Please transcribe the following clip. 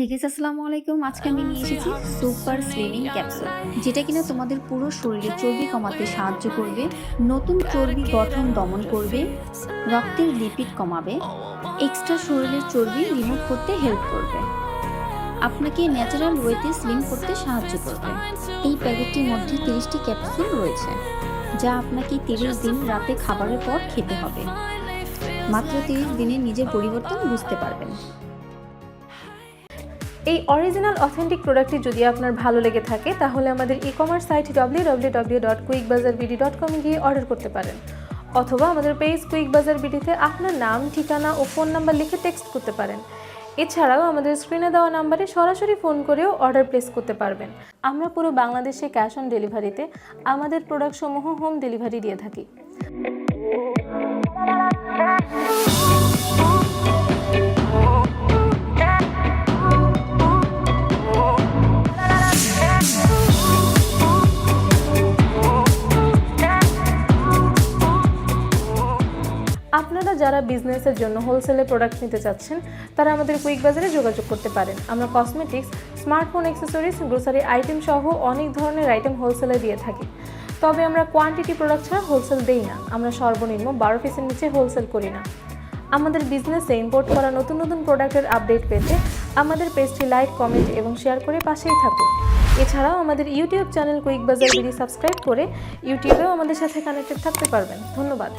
হে guess আসসালামু আলাইকুম আজকে আমি নিয়ে এসেছি সুপার স্লিমিং ক্যাপসুল যেটা কিনা তোমাদের পুরো শরীরে চর্বি কমাতে সাহায্য করবে, নতুন চর্বি গঠন দমন করবে, রক্তের লিপিড কমাবে এক্সট্রা শরীরের চর্বি রিমুভ করতে হেল্প করবে। আপনাকে ন্যাচারাল ওয়েতে স্লিম করতে সাহায্য করবে। এই প্যাকেটটির মধ্যে তিরিশটি ক্যাপসুল রয়েছে, যা আপনাকে তিরিশ দিন রাতে খাবারের পর খেতে হবে। মাত্র তিরিশ দিনে নিজের পরিবর্তন বুঝতে পারবেন। এই অরিজিনাল অথেন্টিক প্রোডাক্টটি যদি আপনার ভালো লেগে থাকে, তাহলে আমাদের e commerce site W W W dot Quick Bazar BD dot কমে গিয়ে অর্ডার করতে পারেন। অথবা আমাদের পেজ কুইক বাজার বিডিতে আপনার নাম, ঠিকানা ও ফোন নাম্বার লিখে টেক্সট করতে পারেন। এছাড়াও আমাদের স্ক্রিনে দেওয়া নাম্বারে সরাসরি ফোন করেও অর্ডার প্লেস করতে পারবেন। আমরা পুরো বাংলাদেশে ক্যাশ অন ডেলিভারিতে আমাদের প্রোডাক্টসমূহ হোম ডেলিভারি দিয়ে থাকি। আপনারা যারা বিজনেসের জন্য হোলসেলে প্রোডাক্ট নিতে চাচ্ছেন, তারা আমাদের কুইক বাজারে যোগাযোগ করতে পারেন। আমরা cosmetics smartphone accessories grocery item সহ অনেক ধরনের আইটেম হোলসেলে দিয়ে থাকি। তবে আমরা কোয়ান্টিটি প্রোডাক্ট ছাড়া হোলসেল দেই না। আমরা সর্বনিম্ন বারো পিসের নিচে হোলসেল করি না। আমাদের বিজনেসে ইম্পোর্ট করা নতুন নতুন প্রোডাক্টের আপডেট পেতে আমাদের পেজটি লাইক কমেন্ট এবং শেয়ার করে পাশেই থাকুন। এছাড়াও আমাদের YouTube channel Quick Bazar BD subscribe করে ইউটিউবেও আমাদের সাথে কানেক্টেড থাকতে পারবেন। ধন্যবাদ।